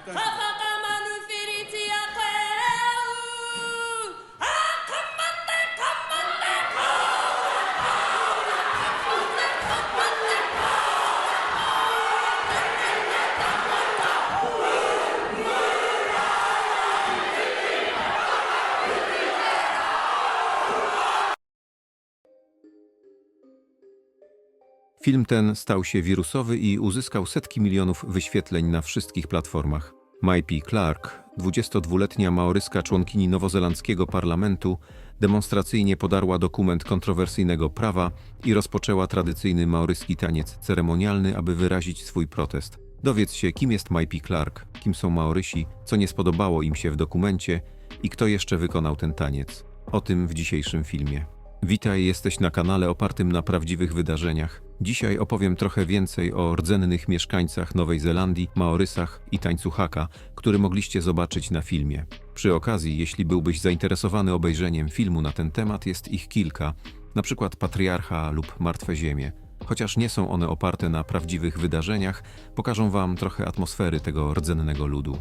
חבל, Film ten stał się wirusowy i uzyskał setki milionów wyświetleń na wszystkich platformach. Maipi Clark, 22-letnia maoryska członkini nowozelandzkiego parlamentu, demonstracyjnie podarła dokument kontrowersyjnego prawa i rozpoczęła tradycyjny maoryski taniec ceremonialny, aby wyrazić swój protest. Dowiedz się, kim jest Maipi Clark, kim są Maorysi, co nie spodobało im się w dokumencie i kto jeszcze wykonał ten taniec. O tym w dzisiejszym filmie. Witaj, jesteś na kanale opartym na prawdziwych wydarzeniach. Dzisiaj opowiem trochę więcej o rdzennych mieszkańcach Nowej Zelandii, Maorysach i tańcu haka, który mogliście zobaczyć na filmie. Przy okazji, jeśli byłbyś zainteresowany obejrzeniem filmu na ten temat, jest ich kilka, na przykład Patriarcha lub Martwe Ziemie. Chociaż nie są one oparte na prawdziwych wydarzeniach, pokażą wam trochę atmosfery tego rdzennego ludu.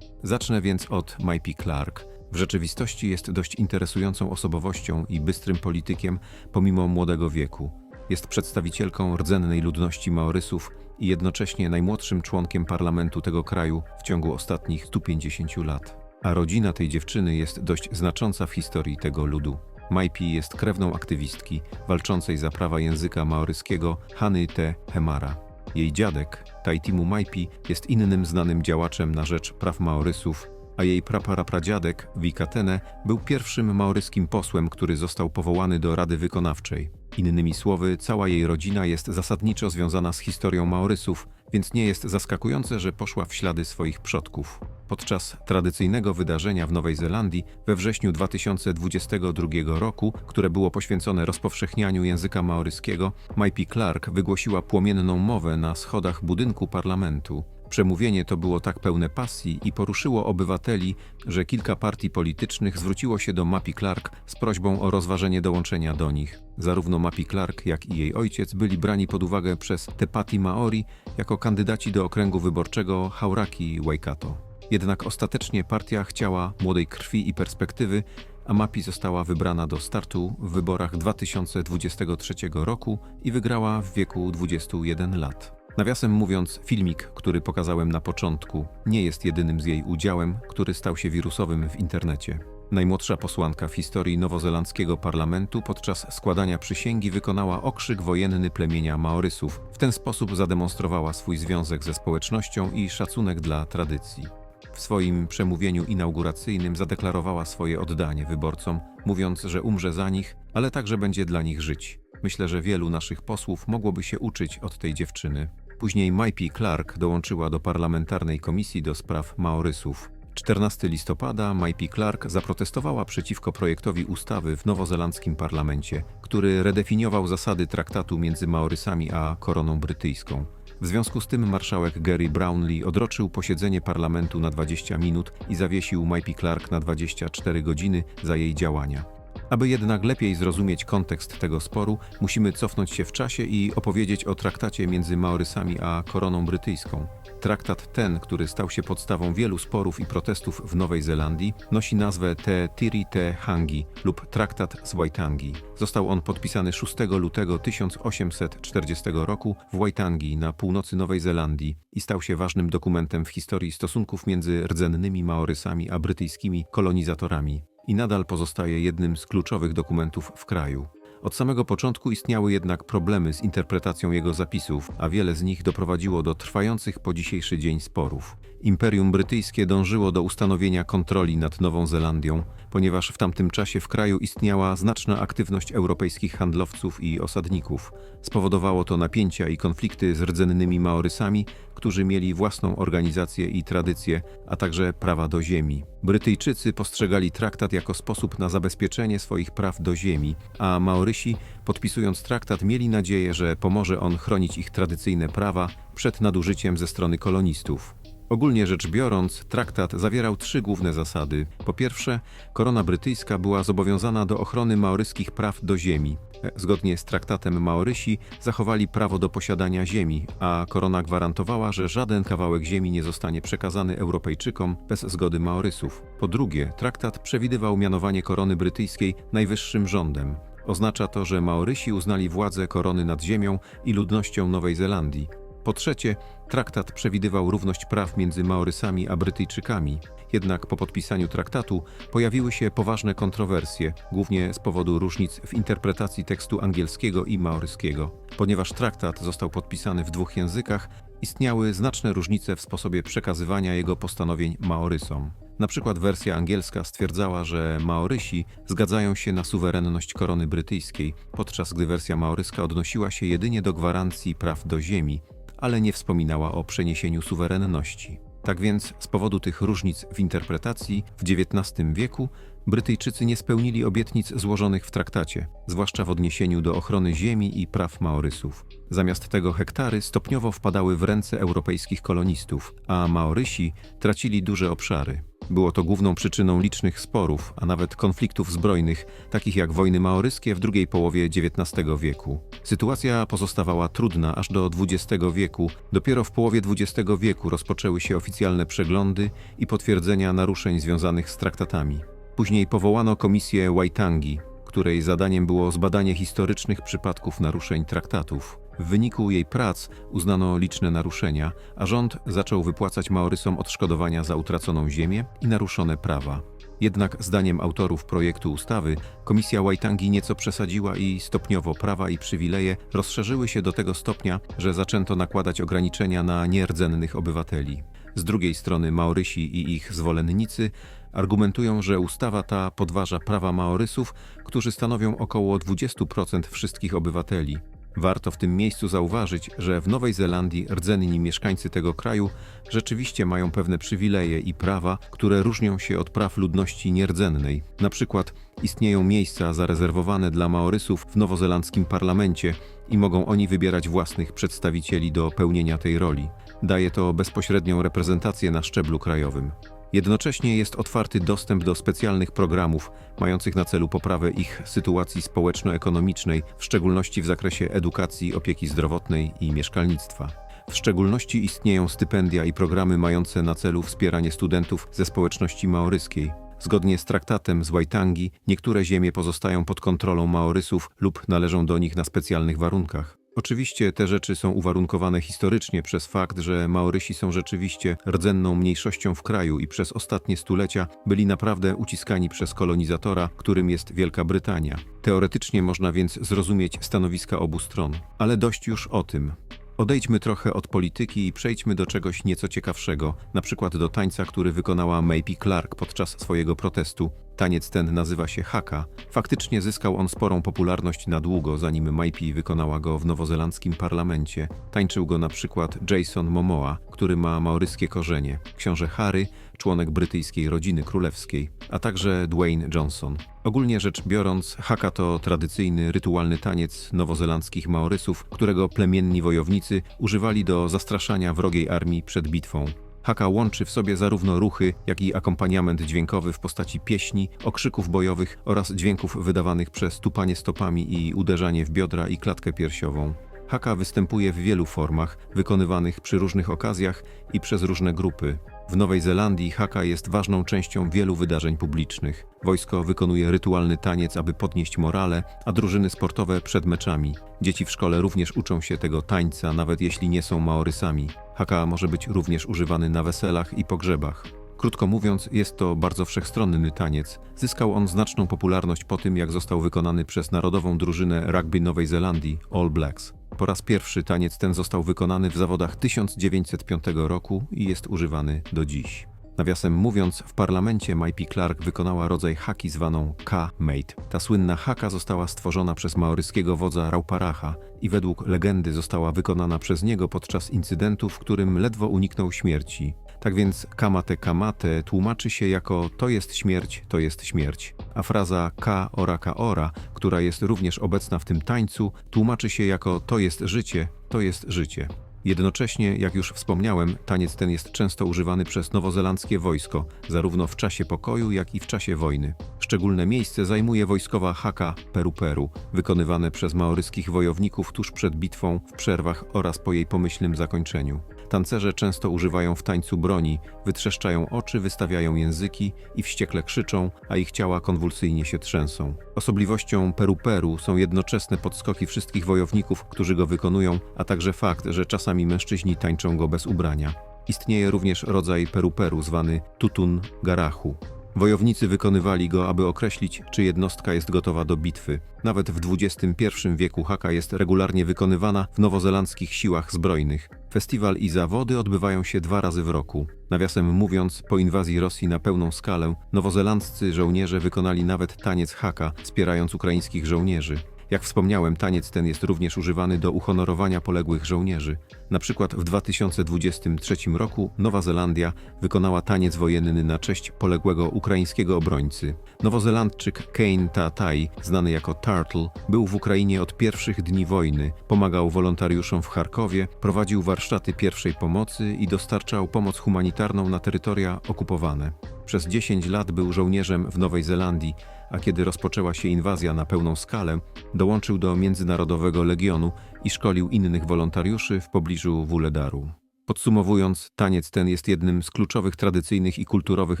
Zacznę więc od Maipi Clark. W rzeczywistości jest dość interesującą osobowością i bystrym politykiem pomimo młodego wieku. Jest przedstawicielką rdzennej ludności Maorysów i jednocześnie najmłodszym członkiem parlamentu tego kraju w ciągu ostatnich 150 lat. A rodzina tej dziewczyny jest dość znacząca w historii tego ludu. Maipi jest krewną aktywistki walczącej za prawa języka maoryskiego Hany Te Hemara. Jej dziadek, Taitimu Maipi, jest innym znanym działaczem na rzecz praw Maorysów, a jej praparapradziadek, Wikatene, był pierwszym maoryskim posłem, który został powołany do Rady Wykonawczej. Innymi słowy, cała jej rodzina jest zasadniczo związana z historią Maorysów, więc nie jest zaskakujące, że poszła w ślady swoich przodków. Podczas tradycyjnego wydarzenia w Nowej Zelandii we wrześniu 2022 roku, które było poświęcone rozpowszechnianiu języka maoryskiego, Maipi Clark wygłosiła płomienną mowę na schodach budynku parlamentu. Przemówienie to było tak pełne pasji i poruszyło obywateli, że kilka partii politycznych zwróciło się do Mapi Clark z prośbą o rozważenie dołączenia do nich. Zarówno Mapi Clark, jak i jej ojciec byli brani pod uwagę przez Te Pati Maori jako kandydaci do okręgu wyborczego Hauraki Waikato. Jednak ostatecznie partia chciała młodej krwi i perspektywy, a Mapi została wybrana do startu w wyborach 2023 roku i wygrała w wieku 21 lat. Nawiasem mówiąc, filmik, który pokazałem na początku, nie jest jedynym z jej udziałem, który stał się wirusowym w internecie. Najmłodsza posłanka w historii nowozelandzkiego parlamentu podczas składania przysięgi wykonała okrzyk wojenny plemienia Maorysów. W ten sposób zademonstrowała swój związek ze społecznością i szacunek dla tradycji. W swoim przemówieniu inauguracyjnym zadeklarowała swoje oddanie wyborcom, mówiąc, że umrze za nich, ale także będzie dla nich żyć. Myślę, że wielu naszych posłów mogłoby się uczyć od tej dziewczyny. Później Maipi Clark dołączyła do parlamentarnej komisji do spraw Maorysów. 14 listopada Maipi Clark zaprotestowała przeciwko projektowi ustawy w nowozelandzkim parlamencie, który redefiniował zasady traktatu między Maorysami a koroną brytyjską. W związku z tym marszałek Gary Brownlee odroczył posiedzenie parlamentu na 20 minut i zawiesił Maipi Clark na 24 godziny za jej działania. Aby jednak lepiej zrozumieć kontekst tego sporu, musimy cofnąć się w czasie i opowiedzieć o traktacie między Maorysami a koroną brytyjską. Traktat ten, który stał się podstawą wielu sporów i protestów w Nowej Zelandii, nosi nazwę Te Tiri Te Hangi lub Traktat z Waitangi. Został on podpisany 6 lutego 1840 roku w Waitangi na północy Nowej Zelandii i stał się ważnym dokumentem w historii stosunków między rdzennymi Maorysami a brytyjskimi kolonizatorami i nadal pozostaje jednym z kluczowych dokumentów w kraju. Od samego początku istniały jednak problemy z interpretacją jego zapisów, a wiele z nich doprowadziło do trwających po dzisiejszy dzień sporów. Imperium Brytyjskie dążyło do ustanowienia kontroli nad Nową Zelandią, ponieważ w tamtym czasie w kraju istniała znaczna aktywność europejskich handlowców i osadników. Spowodowało to napięcia i konflikty z rdzennymi Maorysami, którzy mieli własną organizację i tradycję, a także prawa do ziemi. Brytyjczycy postrzegali traktat jako sposób na zabezpieczenie swoich praw do ziemi, a Maorysi, podpisując traktat, mieli nadzieję, że pomoże on chronić ich tradycyjne prawa przed nadużyciem ze strony kolonistów. Ogólnie rzecz biorąc, traktat zawierał trzy główne zasady. Po pierwsze, korona brytyjska była zobowiązana do ochrony maoryskich praw do ziemi. Zgodnie z traktatem Maorysi zachowali prawo do posiadania ziemi, a korona gwarantowała, że żaden kawałek ziemi nie zostanie przekazany Europejczykom bez zgody Maorysów. Po drugie, traktat przewidywał mianowanie korony brytyjskiej najwyższym rządem. Oznacza to, że Maorysi uznali władzę korony nad ziemią i ludnością Nowej Zelandii. Po trzecie, traktat przewidywał równość praw między Maorysami a Brytyjczykami. Jednak po podpisaniu traktatu pojawiły się poważne kontrowersje, głównie z powodu różnic w interpretacji tekstu angielskiego i maoryskiego. Ponieważ traktat został podpisany w dwóch językach, istniały znaczne różnice w sposobie przekazywania jego postanowień Maorysom. Na przykład wersja angielska stwierdzała, że Maorysi zgadzają się na suwerenność korony brytyjskiej, podczas gdy wersja maoryska odnosiła się jedynie do gwarancji praw do ziemi, ale nie wspominała o przeniesieniu suwerenności. Tak więc, z powodu tych różnic w interpretacji, w XIX wieku Brytyjczycy nie spełnili obietnic złożonych w traktacie, zwłaszcza w odniesieniu do ochrony ziemi i praw Maorysów. Zamiast tego hektary stopniowo wpadały w ręce europejskich kolonistów, a Maorysi tracili duże obszary. Było to główną przyczyną licznych sporów, a nawet konfliktów zbrojnych, takich jak wojny maoryskie w drugiej połowie XIX wieku. Sytuacja pozostawała trudna aż do XX wieku. Dopiero w połowie XX wieku rozpoczęły się oficjalne przeglądy i potwierdzenia naruszeń związanych z traktatami. Później powołano komisję Waitangi, której zadaniem było zbadanie historycznych przypadków naruszeń traktatów. W wyniku jej prac uznano liczne naruszenia, a rząd zaczął wypłacać Maorysom odszkodowania za utraconą ziemię i naruszone prawa. Jednak zdaniem autorów projektu ustawy, komisja Waitangi nieco przesadziła i stopniowo prawa i przywileje rozszerzyły się do tego stopnia, że zaczęto nakładać ograniczenia na nierdzennych obywateli. Z drugiej strony Maorysi i ich zwolennicy argumentują, że ustawa ta podważa prawa Maorysów, którzy stanowią około 20% wszystkich obywateli. Warto w tym miejscu zauważyć, że w Nowej Zelandii rdzenni mieszkańcy tego kraju rzeczywiście mają pewne przywileje i prawa, które różnią się od praw ludności nierdzennej. Na przykład istnieją miejsca zarezerwowane dla Maorysów w nowozelandzkim parlamencie i mogą oni wybierać własnych przedstawicieli do pełnienia tej roli. Daje to bezpośrednią reprezentację na szczeblu krajowym. Jednocześnie jest otwarty dostęp do specjalnych programów mających na celu poprawę ich sytuacji społeczno-ekonomicznej, w szczególności w zakresie edukacji, opieki zdrowotnej i mieszkalnictwa. W szczególności istnieją stypendia i programy mające na celu wspieranie studentów ze społeczności maoryskiej. Zgodnie z traktatem z Waitangi, niektóre ziemie pozostają pod kontrolą Maorysów lub należą do nich na specjalnych warunkach. Oczywiście te rzeczy są uwarunkowane historycznie przez fakt, że Maorysi są rzeczywiście rdzenną mniejszością w kraju i przez ostatnie stulecia byli naprawdę uciskani przez kolonizatora, którym jest Wielka Brytania. Teoretycznie można więc zrozumieć stanowiska obu stron. Ale dość już o tym. Odejdźmy trochę od polityki i przejdźmy do czegoś nieco ciekawszego, na przykład do tańca, który wykonała Maypie Clark podczas swojego protestu. Taniec ten nazywa się haka. Faktycznie zyskał on sporą popularność na długo, zanim Maypie wykonała go w nowozelandzkim parlamencie. Tańczył go na przykład Jason Momoa, który ma maoryskie korzenie, książę Harry, członek brytyjskiej rodziny królewskiej, a także Dwayne Johnson. Ogólnie rzecz biorąc, haka to tradycyjny, rytualny taniec nowozelandzkich Maorysów, którego plemienni wojownicy używali do zastraszania wrogiej armii przed bitwą. Haka łączy w sobie zarówno ruchy, jak i akompaniament dźwiękowy w postaci pieśni, okrzyków bojowych oraz dźwięków wydawanych przez tupanie stopami i uderzanie w biodra i klatkę piersiową. Haka występuje w wielu formach, wykonywanych przy różnych okazjach i przez różne grupy. W Nowej Zelandii haka jest ważną częścią wielu wydarzeń publicznych. Wojsko wykonuje rytualny taniec, aby podnieść morale, a drużyny sportowe przed meczami. Dzieci w szkole również uczą się tego tańca, nawet jeśli nie są maorysami. Haka może być również używany na weselach i pogrzebach. Krótko mówiąc, jest to bardzo wszechstronny taniec. Zyskał on znaczną popularność po tym, jak został wykonany przez narodową drużynę rugby Nowej Zelandii All Blacks. Po raz pierwszy taniec ten został wykonany w zawodach 1905 roku i jest używany do dziś. Nawiasem mówiąc, w parlamencie Maypie Clark wykonała rodzaj haki zwaną K-Mate. Ta słynna haka została stworzona przez maoryskiego wodza Rauparacha i według legendy została wykonana przez niego podczas incydentu, w którym ledwo uniknął śmierci. Tak więc kamate kamate tłumaczy się jako to jest śmierć, to jest śmierć. A fraza ka ora ka ora, która jest również obecna w tym tańcu, tłumaczy się jako to jest życie, to jest życie. Jednocześnie, jak już wspomniałem, taniec ten jest często używany przez nowozelandzkie wojsko, zarówno w czasie pokoju, jak i w czasie wojny. Szczególne miejsce zajmuje wojskowa haka Peru Peru, wykonywane przez maoryskich wojowników tuż przed bitwą, w przerwach oraz po jej pomyślnym zakończeniu. Tancerze często używają w tańcu broni, wytrzeszczają oczy, wystawiają języki i wściekle krzyczą, a ich ciała konwulsyjnie się trzęsą. Osobliwością Peru Peru są jednoczesne podskoki wszystkich wojowników, którzy go wykonują, a także fakt, że czasami mężczyźni tańczą go bez ubrania. Istnieje również rodzaj Peru Peru zwany tutun garachu. Wojownicy wykonywali go, aby określić, czy jednostka jest gotowa do bitwy. Nawet w XXI wieku haka jest regularnie wykonywana w nowozelandzkich siłach zbrojnych. Festiwal i zawody odbywają się dwa razy w roku. Nawiasem mówiąc, po inwazji Rosji na pełną skalę, nowozelandzcy żołnierze wykonali nawet taniec haka, wspierając ukraińskich żołnierzy. Jak wspomniałem, taniec ten jest również używany do uhonorowania poległych żołnierzy. Na przykład w 2023 roku Nowa Zelandia wykonała taniec wojenny na cześć poległego ukraińskiego obrońcy. Nowozelandczyk Kane Tatai, znany jako Turtle, był w Ukrainie od pierwszych dni wojny, pomagał wolontariuszom w Charkowie, prowadził warsztaty pierwszej pomocy i dostarczał pomoc humanitarną na terytoria okupowane. Przez 10 lat był żołnierzem w Nowej Zelandii, a kiedy rozpoczęła się inwazja na pełną skalę, dołączył do Międzynarodowego Legionu i szkolił innych wolontariuszy w pobliżu Wuledaru. Podsumowując, taniec ten jest jednym z kluczowych tradycyjnych i kulturowych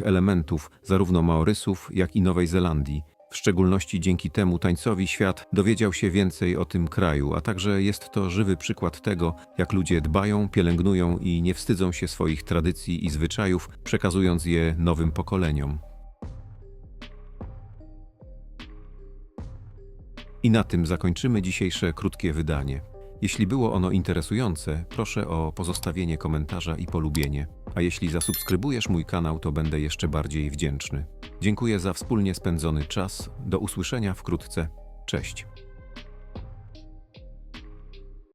elementów zarówno Maorysów, jak i Nowej Zelandii. W szczególności dzięki temu tańcowi świat dowiedział się więcej o tym kraju, a także jest to żywy przykład tego, jak ludzie dbają, pielęgnują i nie wstydzą się swoich tradycji i zwyczajów, przekazując je nowym pokoleniom. I na tym zakończymy dzisiejsze krótkie wydanie. Jeśli było ono interesujące, proszę o pozostawienie komentarza i polubienie. A jeśli zasubskrybujesz mój kanał, to będę jeszcze bardziej wdzięczny. Dziękuję za wspólnie spędzony czas. Do usłyszenia wkrótce. Cześć.